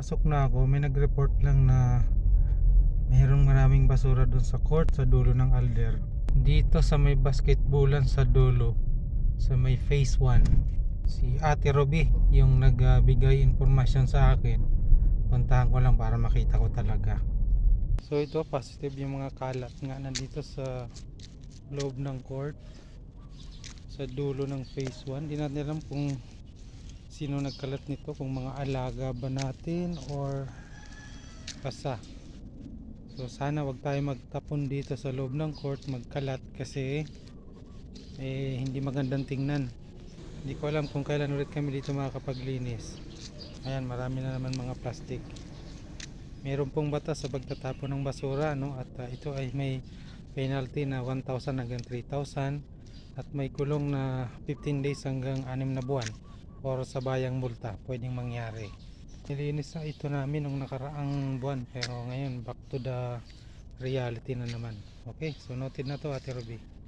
papasok na ako, may nag-report lang na mayroong maraming basura doon sa court sa dulo ng Alder. Dito sa may basketballan sa dulo, sa may phase 1. Si Ate Roby yung nagbigay informasyon sa akin. Puntahan ko lang para makita ko talaga. So ito positive yung mga kalat nga nandito sa loob ng court sa dulo ng phase 1. Di natin alam kung sino nagkalat nito, kung mga alaga ba natin or basa. So sana wag tayo magtapon dito sa loob ng court magkalat kasi eh, hindi magandang tingnan. Hindi ko alam kung kailan ulit kami dito makakapaglinis. Ayan, marami na naman mga plastic. Meron pong batas sa pagtatapon ng basura no at ah, ito ay may penalty na 1,000 hanggang 3,000 at may kulong na 15 days hanggang 6 na buwan or sa bayang multa pwedeng mangyari. Nilinis na ito namin nung nakaraang buwan pero ngayon back to the reality na naman. Okay, so noted na to Ate Ruby.